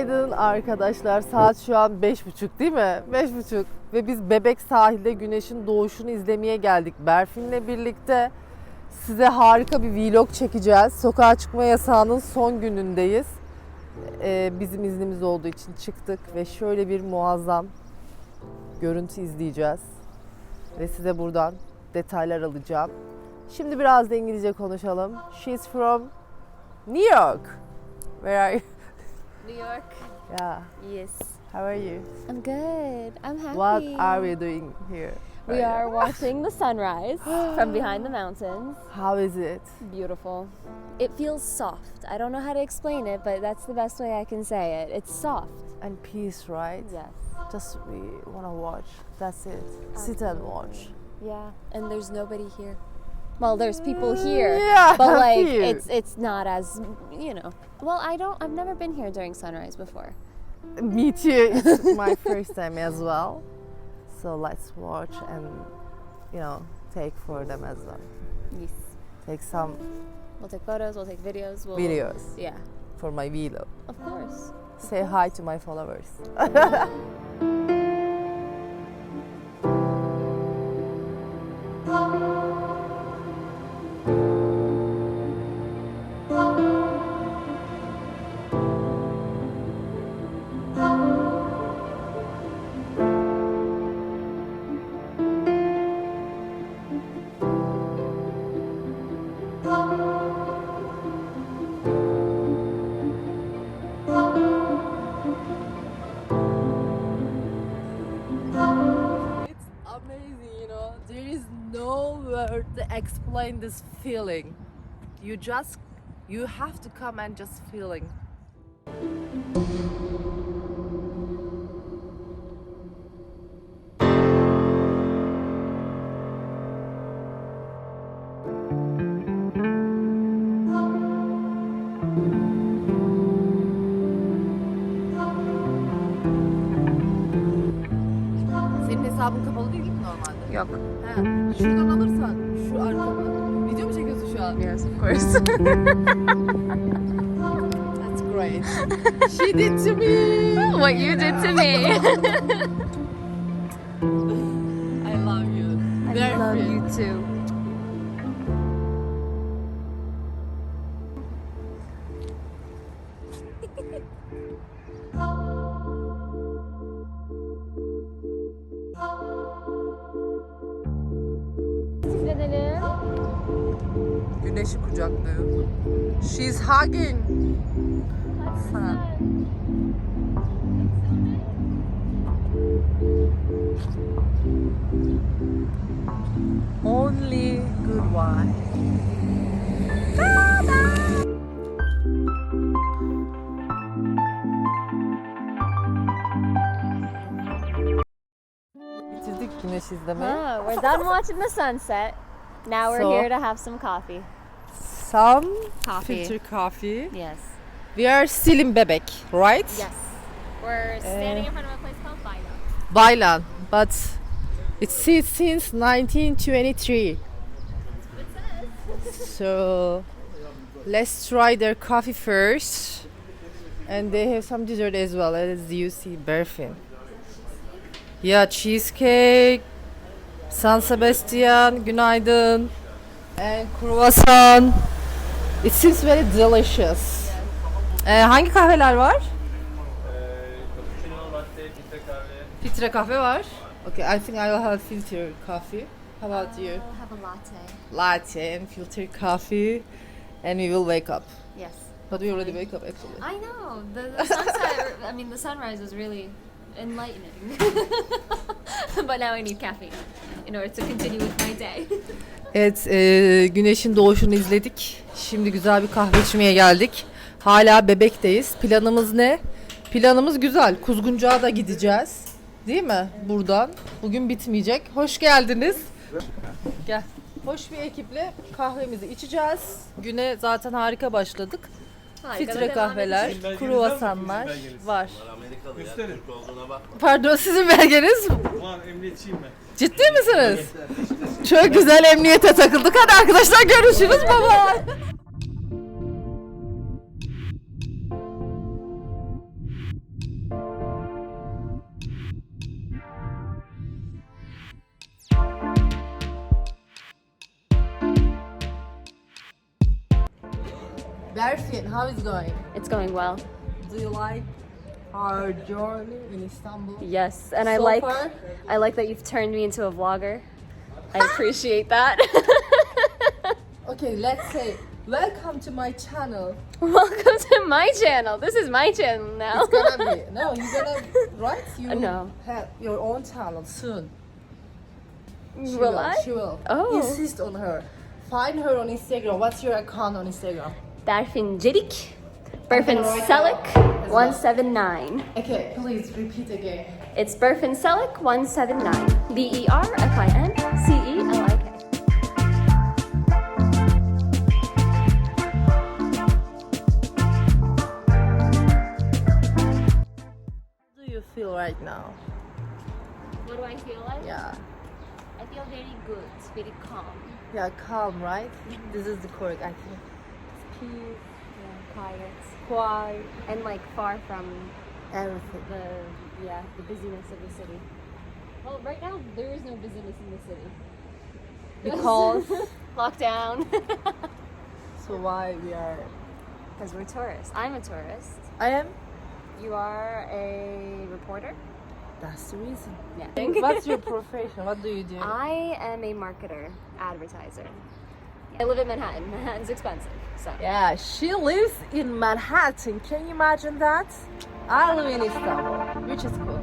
Günaydın arkadaşlar. Saat şu an beş buçuk değil mi? Beş buçuk. Ve biz Bebek sahilde güneşin doğuşunu izlemeye geldik. Berfin'le birlikte size harika bir vlog çekeceğiz. Sokağa çıkma yasağının son günündeyiz. Ee, bizim iznimiz olduğu için çıktık ve şöyle bir muazzam görüntü izleyeceğiz. Ve size buradan detaylar alacağım. Şimdi biraz da İngilizce konuşalım. She's from New York. Where are you? New York. Yeah. Yes. How are you? I'm good. I'm happy. What are we doing here? We right are watching the sunrise from behind the mountains. How is it? Beautiful. It feels soft. I don't know how to explain it, but that's the best way I can say it. It's soft. And peace, right? Yes. Just we wanna watch. That's it. Sit and watch. Yeah. And there's nobody here. Well, there's people here. Yeah, But like here. it's it's not as you know. Well, I don't I've never been here during sunrise before. Me too. It's my first time as well. So let's watch and you know take for them as well. Yes. Take some We'll take photos, we'll take videos, we'll videos Yeah. for my vlog. Of course. Say hi to my followers. explain this feeling. You just you have to come and just feeling. Senin hesabın kapalı değil mi normalde? Yok. Course. That's great. She did to me. what you did to me. I love you. I Very love free. you too. She's hugging. Sana. Only good wine. Bitirdik güneş izlemeyi. Ah, we're done watching the sunset. Now we're So- here to have some coffee. Some Coffee. filter coffee. Yes. We are still in Bebek, right? Yes. We're uh, standing in front of a place called Bino. Baylan, but it's si- since 1923. So let's try their coffee first. And they have some dessert as well, as you see, Berfin. Yeah, cheesecake, San Sebastian, günaydın, and croissant. It seems very delicious. Ee, hangi kahveler var? Cappuccino, latte, filtre kahve. Filtre kahve var. Okay, I think I will have filter coffee. How about uh, you? I'll have a latte. Latte and filter coffee, and we will wake up. Yes. But we already wake up actually. I know. The, the sunset, I mean, the sunrise was really enlightening. but now I need caffeine in order to continue with my day. Evet, e, güneşin doğuşunu izledik. Şimdi güzel bir kahve içmeye geldik. Hala bebekteyiz. Planımız ne? Planımız güzel. Kuzguncuğa da gideceğiz. Değil mi? Buradan. Bugün bitmeyecek. Hoş geldiniz. Gel. Hoş bir ekiple kahvemizi içeceğiz. Güne zaten harika başladık. Harika Filtre devam kahveler, belgeniz kruvasanlar belgeniz. var. Amerikalı ya Gösterin. Türk olduğuna bakma. Pardon sizin belgeniz Var emniyetçiyim ben. ciddi misiniz? Çok güzel emniyete takıldık. Hadi arkadaşlar görüşürüz. Bye Berfin, how is going? It's going well. Do you like our journey in Istanbul? Yes, and I like far? I like that you've turned me into a vlogger. I appreciate that. Okay, let's say welcome to my channel. Welcome to my channel. This is my channel now. It's gonna be no, you're gonna right. You uh, No. have your own channel soon. She Will I? She will. Oh. Insist on her. Find her on Instagram. What's your account on Instagram? Berfin Cidik. Berfin write Selik as well. 179. Okay, please repeat again. It's Berfin Selik 179. B E R F I N C E L I K. How do you feel right now? What do I feel like? Yeah. I feel very good, very calm. Yeah, calm, right? This is the correct, I think. Peace, yeah, quiet, Quiet, and like far from everything. the yeah the busyness of the city. Well, right now there is no busyness in the city Because lockdown. so why we are? Because we're tourists. I'm a tourist. I am. You are a reporter. That's the reason. Yeah. What's your profession? What do you do? I am a marketer, advertiser. I live in Manhattan. Manhattan's expensive, so Yeah, she lives in Manhattan. Can you imagine that? I live in Istanbul, which is cool.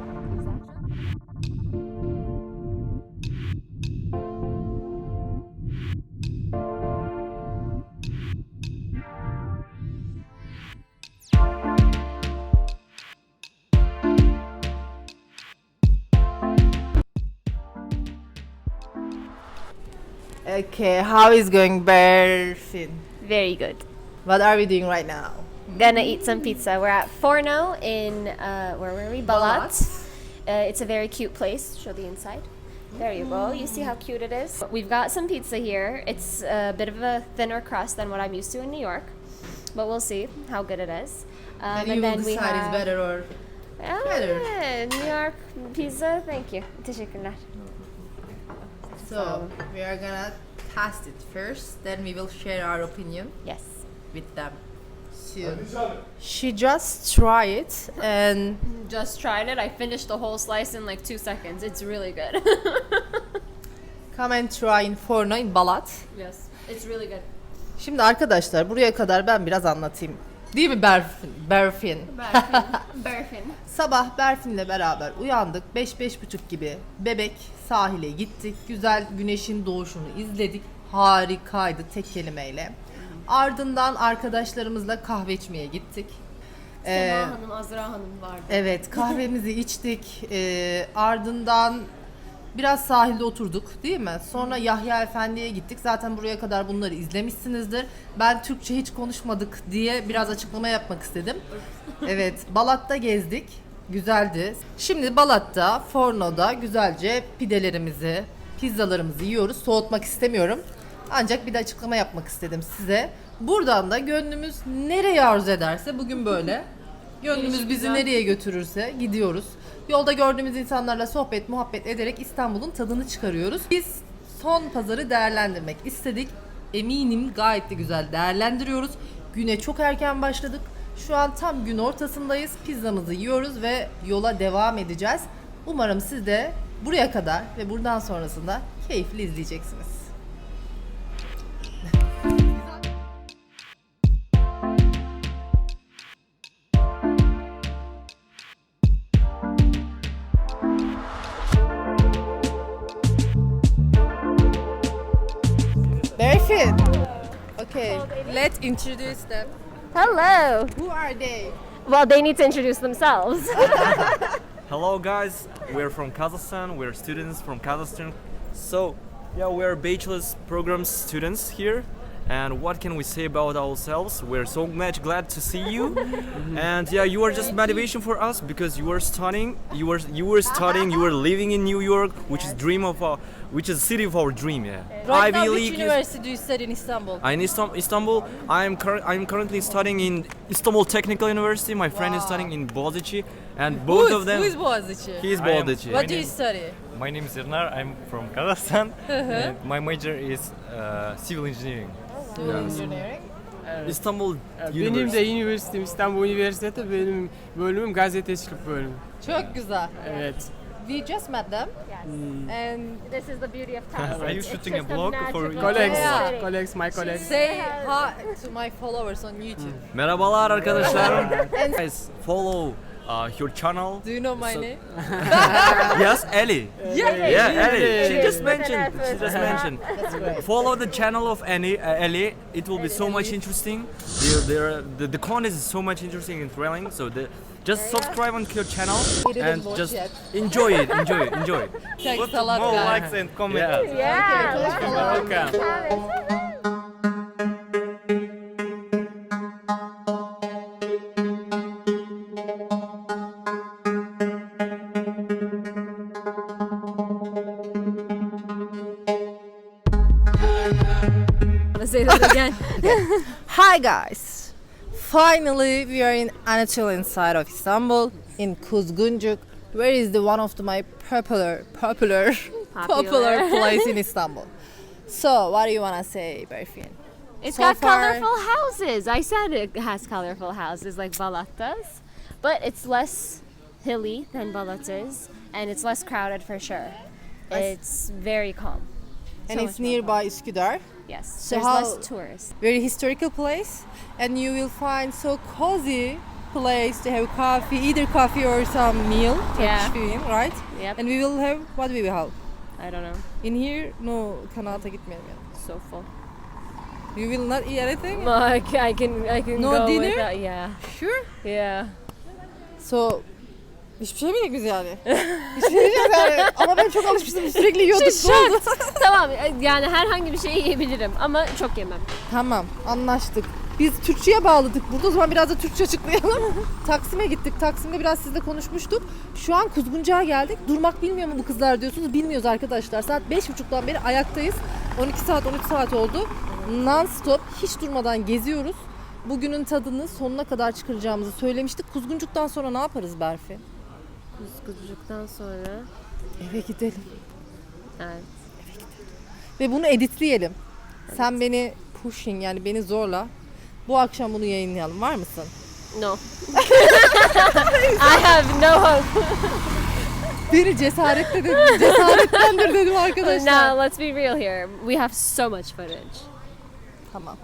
Okay, how is going, Berfin? very good. What are we doing right now? Gonna eat some pizza. We're at Forno in uh, where were we? Balat. Uh, it's a very cute place. Show the inside. There you go. You see how cute it is. We've got some pizza here. It's a bit of a thinner crust than what I'm used to in New York, but we'll see how good it is. Um, and you will decide is better or Ah, better. New York pizza. Thank you. Teşekkürler. so we are gonna test it first then we will share our opinion Yes. with them soon she just try it and Just tried it. I finished the whole slice in like two seconds. It's really good. come and try in Forno in Balat yes, it's really good. şimdi arkadaşlar buraya kadar ben biraz anlatayım değil mi Berfin? Berfin. Berfin. Sabah Berfin'le beraber uyandık. 5-5.30 gibi Bebek sahile gittik. Güzel güneşin doğuşunu izledik. Harikaydı tek kelimeyle. Ardından arkadaşlarımızla kahve içmeye gittik. Ee, Sema Hanım, Azra Hanım vardı. evet kahvemizi içtik. Ee, ardından biraz sahilde oturduk değil mi? Sonra Yahya Efendi'ye gittik. Zaten buraya kadar bunları izlemişsinizdir. Ben Türkçe hiç konuşmadık diye biraz açıklama yapmak istedim. Evet, Balat'ta gezdik. Güzeldi. Şimdi Balat'ta, Forno'da güzelce pidelerimizi, pizzalarımızı yiyoruz. Soğutmak istemiyorum. Ancak bir de açıklama yapmak istedim size. Buradan da gönlümüz nereye arzu ederse bugün böyle. Gönlümüz bizi nereye götürürse gidiyoruz. Yolda gördüğümüz insanlarla sohbet, muhabbet ederek İstanbul'un tadını çıkarıyoruz. Biz son pazarı değerlendirmek istedik. Eminim gayet de güzel değerlendiriyoruz. Güne çok erken başladık. Şu an tam gün ortasındayız. Pizzamızı yiyoruz ve yola devam edeceğiz. Umarım siz de buraya kadar ve buradan sonrasında keyifli izleyeceksiniz. Berfin. Okay, let's introduce them. Hello. Who are they? Well, they need to introduce themselves. Hello guys, we're from Kazakhstan, we're students from Kazakhstan. So, yeah, we're bachelor's program students here. And what can we say about ourselves? We're so much glad to see you. and yeah, you are just motivation for us because you are studying, you were you were studying, you were living in New York, which is dream of uh, which is city of our dream. Yeah. Right Ivy now, which League is- university do you study in Istanbul? in Istanbul, I am cur- I am currently studying in Istanbul Technical University. My friend is Wow. studying in Boğaziçi, and both who of them. Who is Boğaziçi? he is I am- Boğaziçi. what do you study? My name is Irnar. I'm from Kazakhstan. Uh-huh. and my major is uh, civil engineering. Civil engineering. Istanbul Benim de University. üniversitem İstanbul Üniversitesi benim bölümüm gazetecilik bölümü. Çok güzel. Evet. We just met them. And This is the beauty of Thailand. Are you It's shooting just a blog for magical colleagues, Yeah. colleagues, my colleagues. say hi to my followers on YouTube. Merhabalar arkadaşlar. Guys, follow uh, your channel. Do you know my So- name? yes, Ellie. Yeah. Yeah, Ellie. She Ellie. just mentioned. She just mentioned. Follow the channel of Annie, uh, Ellie. It will be so much interesting. The, the, the, the content is so much interesting and thrilling. So the, just subscribe on your channel and just yet. enjoy it. Enjoy it. Enjoy it. Thanks a lot, More guys. likes and comments. Yeah. Yeah. Welcome. Hi guys. Finally, we are in Anatolian side of Istanbul in Kuzguncuk. Where is the one of the my popular popular popular, place in Istanbul? So, what do you wanna say, Berfin? It's So got far- colorful houses. I said it has colorful houses like Balat does, but it's less hilly than Balat is, and it's less crowded for sure. It's very calm. And So it's nearby Üsküdar. calm. Yes, So there's how- less tourists. Very historical place, and you will find so cozy place to have coffee, either coffee or some meal, Turkish Yeah. food, right? Yep. And we will have what we will have. I don't know. In here, no, kanata gitmeyelim yani. So full. You will not eat anything? I can, I can, I can No go dinner? without. Yeah, Sure. yeah. So hiçbir şey yiyecek biz yani? hiçbir şey yiyeceğiz yani. Ama ben çok alışmıştım. Sürekli yiyorduk. Şok. tamam, yani herhangi bir şey yiyebilirim ama çok yemem. tamam anlaştık. Biz Türkçe'ye bağladık burada. O zaman biraz da Türkçe açıklayalım. Taksim'e gittik. Taksim'de biraz sizle konuşmuştuk. Şu an Kuzguncuk'a geldik. Durmak bilmiyor mu bu kızlar diyorsunuz. Bilmiyoruz arkadaşlar. Saat 5.30'dan beri ayaktayız. 12 saat 13 saat oldu. Non stop hiç durmadan geziyoruz. Bugünün tadını sonuna kadar çıkaracağımızı söylemiştik. Kuzguncuk'tan sonra ne yaparız Berfi? Kuzgucuktan sonra. Eve gidelim. Evet. Ve bunu editleyelim. Sen beni pushing yani beni zorla. Bu akşam bunu yayınlayalım. Var mısın? No. I have no hope. Beni cesaretle dedim. Cesaretlendir dedim arkadaşlar. Now let's be real here. We have so much footage. Tamam.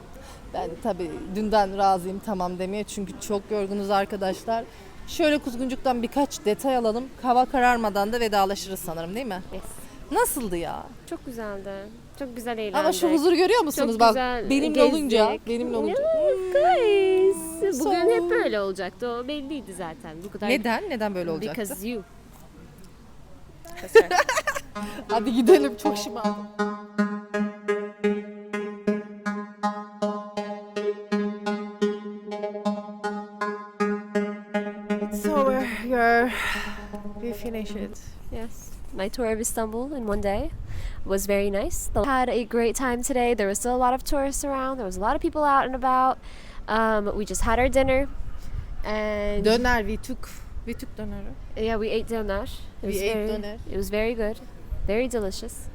Ben tabii dünden razıyım tamam demeye çünkü çok yorgunuz arkadaşlar. Şöyle Kuzguncuk'tan birkaç detay alalım. Hava kararmadan da vedalaşırız sanırım değil mi? Yes. Nasıldı ya? Çok güzeldi. Çok güzel eğlendik. Ama şu huzuru görüyor musunuz? Çok Bak güzel benimle gezdik. olunca, benimle olunca. Guys, bugün So- hep böyle olacaktı. O belliydi zaten. Bu kadar. Neden? Neden böyle olacaktı? Because you. Hadi gidelim çok şımardım. It. Yes. My tour of Istanbul in one day was very nice. Had a great time today. There was still a lot of tourists around. There was a lot of people out and about. Um, we just had our dinner, and Döner we took. We took döneri. yeah, we ate doner. It We was ate very, doner. It was very good, very delicious.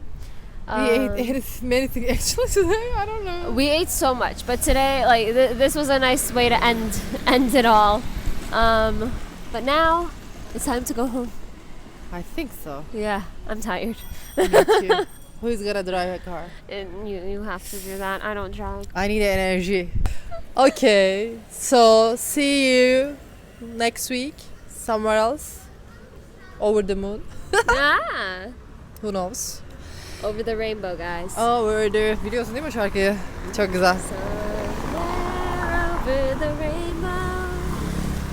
We Um, ate many things actually today. I don't know. we ate so much, but today, like th- this was a nice way to end end it all. Um, but now it's time to go home. I think so. Yeah, I'm tired, Me too. Who's gonna drive a car? and you you have to do that. I don't drive. I need energy. Okay, so see you next week somewhere else over the moon. ah, Who knows? over the rainbow, guys. Over the biliyorsun değil mi şarkıyı? Çok güzel.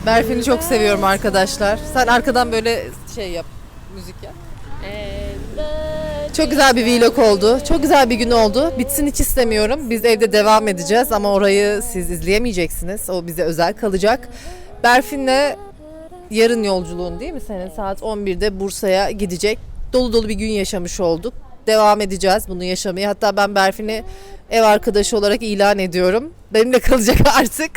Berfin'i çok seviyorum arkadaşlar. Sen arkadan böyle şey yap, müzik the Çok güzel bir vlog oldu. Çok güzel bir gün oldu. Bitsin hiç istemiyorum. Biz evde devam edeceğiz ama orayı siz izleyemeyeceksiniz. O bize özel kalacak. Berfin'le yarın yolculuğun değil mi senin? Saat 11'de Bursa'ya gidecek. Dolu dolu bir gün yaşamış olduk. devam edeceğiz bunu yaşamaya. Hatta ben Berfin'i ev arkadaşı olarak ilan ediyorum. Benimle kalacak artık.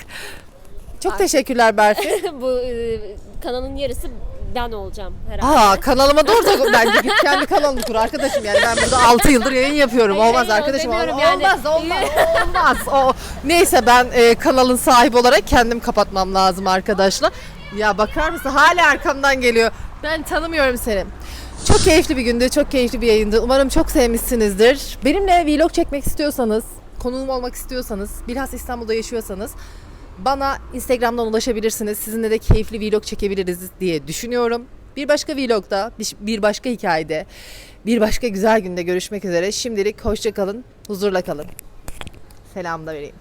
Çok teşekkürler Berfin. Bu e, kanalın yarısı ben olacağım herhalde. Aa kanalıma doğru da bence git kendi kanalını kur arkadaşım yani ben burada 6 yıldır yayın yapıyorum. Hayır, olmaz hayır, arkadaşım. Olmaz, demiyorum yani. olmaz, olmaz, olmaz. O, neyse ben e, kanalın sahibi olarak kendim kapatmam lazım arkadaşlar. Ya bakar mısın? Hala arkamdan geliyor. Ben tanımıyorum seni. Çok keyifli bir gündü, çok keyifli bir yayındı. Umarım çok sevmişsinizdir. Benimle vlog çekmek istiyorsanız, konuğum olmak istiyorsanız, bilhassa İstanbul'da yaşıyorsanız bana Instagram'dan ulaşabilirsiniz. Sizinle de keyifli vlog çekebiliriz diye düşünüyorum. Bir başka vlogda, bir- başka hikayede, bir başka güzel günde görüşmek üzere. Şimdilik hoşça kalın, huzurla kalın. Selam da vereyim.